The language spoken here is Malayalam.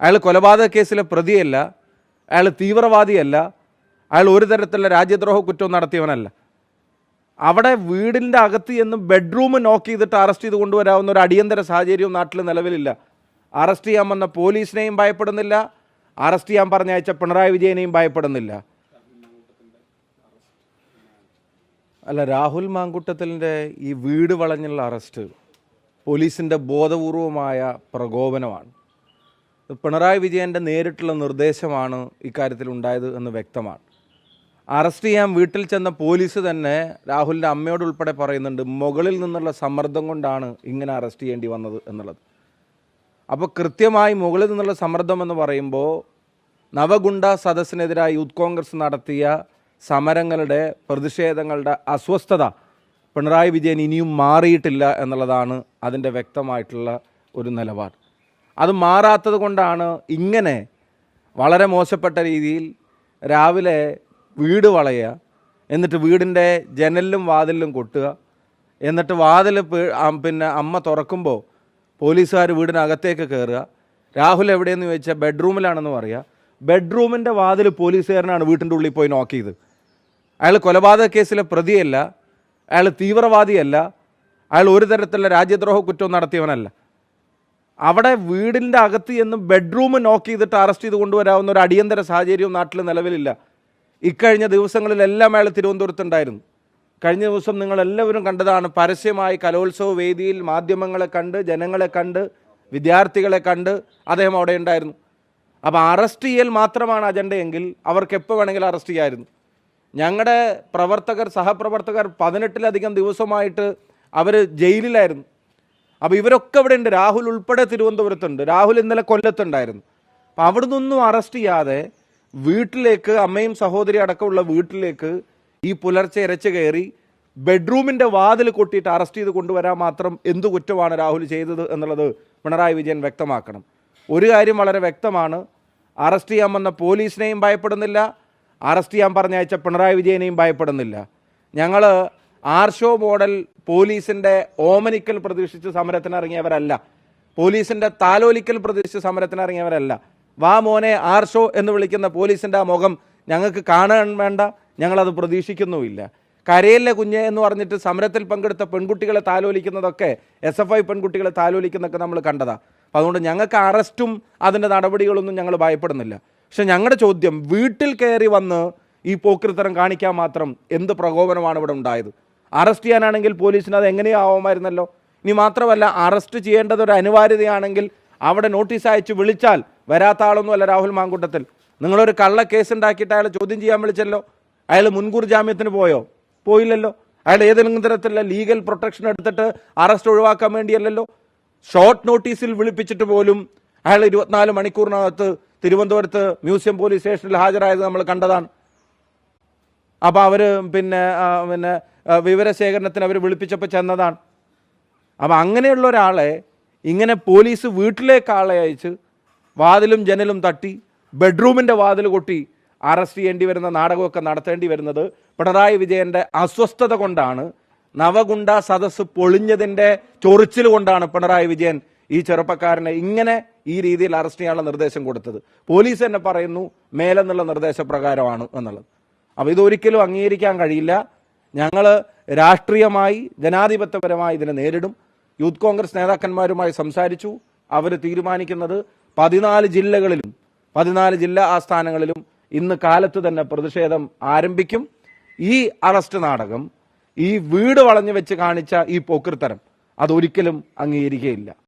അയാൾ കൊലപാതക കേസിലെ പ്രതിയല്ല. അയാൾ തീവ്രവാദിയല്ല. അയാൾ ഒരു തരത്തിലുള്ള രാജ്യദ്രോഹ കുറ്റവും നടത്തിയവനല്ല. അവിടെ വീടിന്റെ അകത്ത് ചെന്ന് ബെഡ്റൂം നോക്ക് ചെയ്തിട്ട് അറസ്റ്റ് ചെയ്ത് കൊണ്ടുവരാവുന്ന ഒരു അടിയന്തര സാഹചര്യവും നാട്ടിൽ നിലവിലില്ല. അറസ്റ്റ് ചെയ്യാൻ വന്ന പോലീസിനെയും ഭയപ്പെടുന്നില്ല. അറസ്റ്റ് ചെയ്യാൻ പറഞ്ഞയച്ച പിണറായി വിജയനെയും ഭയപ്പെടുന്നില്ല. അല്ല രാഹുൽ മാങ്കുട്ടത്തിലിന്റെ ഈ വീട് വളഞ്ഞുള്ള അറസ്റ്റ് പോലീസിന്റെ ബോധപൂർവമായ പ്രകോപനമാണ്. പിണറായി വിജയന്റെ നേരിട്ടുള്ള നിർദ്ദേശമാണ് ഇക്കാര്യത്തിൽ ഉണ്ടായത് എന്ന് വ്യക്തമാണ്. അറസ്റ്റ് ചെയ്യാൻ വീട്ടിൽ ചെന്ന പോലീസ് തന്നെ രാഹുലിന്റെ അമ്മയോട് ഉൾപ്പെടെ പറയുന്നുണ്ട് മുകളിൽ നിന്നുള്ള സമ്മർദ്ദം കൊണ്ടാണ് ഇങ്ങനെ അറസ്റ്റ് ചെയ്യേണ്ടി വന്നത് എന്നുള്ളത്. അപ്പോൾ കൃത്യമായി മുകളിൽ നിന്നുള്ള സമ്മർദ്ദം എന്ന് പറയുമ്പോൾ നവഗുണ്ട സദസ്സിനെതിരായി യൂത്ത് കോൺഗ്രസ് നടത്തിയ സമരങ്ങളുടെ പ്രതിഷേധങ്ങളുടെ അസ്വസ്ഥത പിണറായി വിജയൻ ഇനിയും മാറിയിട്ടില്ല എന്നുള്ളതാണ് അതിന്റെ വ്യക്തമായിട്ടുള്ള ഒരു നിലപാട്. അത് മാറാത്തത് കൊണ്ടാണ് ഇങ്ങനെ വളരെ മോശപ്പെട്ട രീതിയിൽ രാവിലെ വീട് വളയുക എന്നിട്ട് വീടിന്റെ ജനലിലും വാതിലിലും കൊട്ടുക എന്നിട്ട് വാതിൽ പിന്നെ അമ്മ തുറക്കുമ്പോൾ പോലീസുകാർ വീടിനകത്തേക്ക് കയറുക. രാഹുൽ എവിടെയെന്ന് ചോദിച്ചാൽ ബെഡ്റൂമിലാണെന്ന് പറയുക. ബെഡ്റൂമിന്റെ വാതിൽ പോലീസുകാരനാണ് വീട്ടിന്റെ ഉള്ളിൽ പോയി നോക്ക് അയാൾ കൊലപാതക കേസിലെ പ്രതിയല്ല അയാൾ തീവ്രവാദിയല്ല അയാൾ ഒരു തരത്തിലുള്ള രാജ്യദ്രോഹ കുറ്റവും നടത്തിയവനല്ല. അവിടെ വീടിന്റെ അകത്ത് ചെന്ന് ബെഡ്റൂം നോക്ക് ചെയ്തിട്ട് അറസ്റ്റ് ചെയ്ത് കൊണ്ടുവരാവുന്ന ഒരു അടിയന്തര സാഹചര്യവും നാട്ടിൽ നിലവിലില്ല. ഇക്കഴിഞ്ഞ ദിവസങ്ങളിലെല്ലാം അയാൾ തിരുവനന്തപുരത്തുണ്ടായിരുന്നു. കഴിഞ്ഞ ദിവസം നിങ്ങളെല്ലാവരും കണ്ടതാണ് പരസ്യമായി കലോത്സവ വേദിയിൽ മാധ്യമങ്ങളെ കണ്ട് ജനങ്ങളെ കണ്ട് വിദ്യാർത്ഥികളെ കണ്ട് അദ്ദേഹം അവിടെ ഉണ്ടായിരുന്നു. അപ്പോൾ അറസ്റ്റ് ചെയ്യൽ മാത്രമാണ് അജണ്ടയെങ്കിൽ അവർക്ക് എപ്പോൾ വേണമെങ്കിലും അറസ്റ്റ് ചെയ്യായിരുന്നു. ഞങ്ങളുടെ പ്രവർത്തകർ സഹപ്രവർത്തകർ പതിനെട്ടിലധികം ദിവസമായിട്ട് അവർ ജയിലിലായിരുന്നു. അപ്പോൾ ഇവരൊക്കെ ഇവിടെ ഉണ്ട്. രാഹുൽ ഉൾപ്പെടെ തിരുവനന്തപുരത്തുണ്ട്. രാഹുൽ ഇന്നലെ കൊല്ലത്തുണ്ടായിരുന്നു. അപ്പം അവിടെ നിന്നൊന്നും അറസ്റ്റ് ചെയ്യാതെ വീട്ടിലേക്ക് അമ്മയും സഹോദരി അടക്കമുള്ള വീട്ടിലേക്ക് ഈ പുലർച്ചെ ഇരച്ചു കയറി ബെഡ്റൂമിന്റെ വാതിൽ കൊട്ടിയിട്ട് അറസ്റ്റ് ചെയ്ത് കൊണ്ടുവരാൻ മാത്രം എന്ത് കുറ്റമാണ് രാഹുൽ ചെയ്തത് എന്നുള്ളത് പിണറായി വിജയൻ വ്യക്തമാക്കണം. ഒരു കാര്യം വളരെ വ്യക്തമാണ്. അറസ്റ്റ് ചെയ്യാൻ വന്ന പോലീസിനെയും ഭയപ്പെടുന്നില്ല. അറസ്റ്റ് ചെയ്യാൻ പറഞ്ഞയച്ച പിണറായി വിജയനെയും ഭയപ്പെടുന്നില്ല. ഞങ്ങൾ ആർഷോ മോഡൽ പോലീസിന്റെ ഓമനിക്കൽ പ്രതീക്ഷിച്ച് സമരത്തിന് ഇറങ്ങിയവരല്ല പോലീസിന്റെ താലോലിക്കൽ പ്രതീക്ഷിച്ച് സമരത്തിന് ഇറങ്ങിയവരല്ല വാ മോനെ ആർഷോ എന്ന് വിളിക്കുന്ന പോലീസിന്റെ ആ മുഖം ഞങ്ങൾക്ക് കാണാൻ വേണ്ട. ഞങ്ങളത് പ്രതീക്ഷിക്കുന്നുമില്ല. കരയിലെ കുഞ്ഞ് എന്ന് പറഞ്ഞിട്ട് സമരത്തിൽ പങ്കെടുത്ത പെൺകുട്ടികളെ താലോലിക്കുന്നതൊക്കെ എസ് എഫ് ഐ പെൺകുട്ടികളെ താലോലിക്കുന്നതൊക്കെ നമ്മൾ കണ്ടതാണ് അപ്പോൾ അതുകൊണ്ട് ഞങ്ങൾക്ക് അറസ്റ്റും അതിന്റെ നടപടികളൊന്നും ഞങ്ങൾ ഭയപ്പെടുന്നില്ല. പക്ഷെ ഞങ്ങളുടെ ചോദ്യം വീട്ടിൽ കയറി വന്ന് ഈ പോക്കൃത്തരം കാണിക്കാൻ മാത്രം എന്ത് പ്രകോപനമാണ് ഇവിടെ ഉണ്ടായത്? അറസ്റ്റ് ചെയ്യാനാണെങ്കിൽ പോലീസിന് അത് എങ്ങനെയോ ആവുമായിരുന്നല്ലോ? ഇനി മാത്രമല്ല അറസ്റ്റ് ചെയ്യേണ്ടത് ഒരു അനിവാര്യതയാണെങ്കിൽ അവിടെ നോട്ടീസ് അയച്ച് വിളിച്ചാൽ വരാത്ത ആളൊന്നുമല്ല രാഹുൽ മാങ്കൂട്ടത്തിൽ. നിങ്ങളൊരു കള്ള കേസ് ഉണ്ടാക്കിയിട്ട് അയാളെ ചോദ്യം ചെയ്യാൻ വിളിച്ചല്ലോ? അയാൾ മുൻകൂർ ജാമ്യത്തിന് പോയോ? പോയില്ലല്ലോ. അയാൾ ഏതെങ്കിലും തരത്തിലുള്ള ലീഗൽ പ്രൊട്ടക്ഷൻ എടുത്തിട്ട് അറസ്റ്റ് ഒഴിവാക്കാൻ വേണ്ടിയല്ലല്ലോ? ഷോർട്ട് നോട്ടീസിൽ വിളിപ്പിച്ചിട്ട് പോലും അയാൾ ഇരുപത്തിനാല് മണിക്കൂറിനകത്ത് തിരുവനന്തപുരത്ത് മ്യൂസിയം പോലീസ് സ്റ്റേഷനിൽ ഹാജരായത് നമ്മൾ കണ്ടതാണ്. അപ്പോൾ അവർ പിന്നെ പിന്നെ വിവരശേഖരണത്തിന് അവർ വിളിപ്പിച്ചപ്പോൾ ചെന്നതാണ്. അപ്പം അങ്ങനെയുള്ള ഒരാളെ ഇങ്ങനെ പോലീസ് വീട്ടിലേക്ക് ആളെ അയച്ച് വാതിലും ജനലും തട്ടി ബെഡ്റൂമിന്റെ വാതിൽ കൊട്ടി അറസ്റ്റ് ചെയ്യേണ്ടി വരുന്ന നാടകമൊക്കെ നടത്തേണ്ടി വരുന്നത് പിണറായി വിജയന്റെ അസ്വസ്ഥത കൊണ്ടാണ് നവഗുണ്ട സദസ്സ് പൊളിഞ്ഞതിന്റെ ചൊറിച്ചിൽ കൊണ്ടാണ് പിണറായി വിജയൻ ഈ ചെറുപ്പക്കാരനെ ഇങ്ങനെ ഈ രീതിയിൽ അറസ്റ്റ് ചെയ്യാനുള്ള നിർദ്ദേശം കൊടുത്തത്. പോലീസ് തന്നെ പറയുന്നു മേലെന്നുള്ള നിർദ്ദേശപ്രകാരമാണ് എന്നുള്ളത്. അപ്പോൾ ഇതൊരിക്കലും അംഗീകരിക്കാൻ കഴിയില്ല. ഞങ്ങൾ രാഷ്ട്രീയമായി ജനാധിപത്യപരമായി ഇതിനെ നേരിടും. യൂത്ത് കോൺഗ്രസ് നേതാക്കന്മാരുമായി സംസാരിച്ചു. അവർ തീരുമാനിക്കുന്നത് പതിനാല് ജില്ലകളിലും പതിനാല് ജില്ലാ ആസ്ഥാനങ്ങളിലും ഇന്ന് കാലത്ത് തന്നെ പ്രതിഷേധം ആരംഭിക്കും. ഈ അറസ്റ്റ് നാടകം ഈ വീട് വളഞ്ഞു വെച്ച് കാണിച്ച ഈ പോക്കൃത്തരം അതൊരിക്കലും അംഗീകരിക്കുകയില്ല.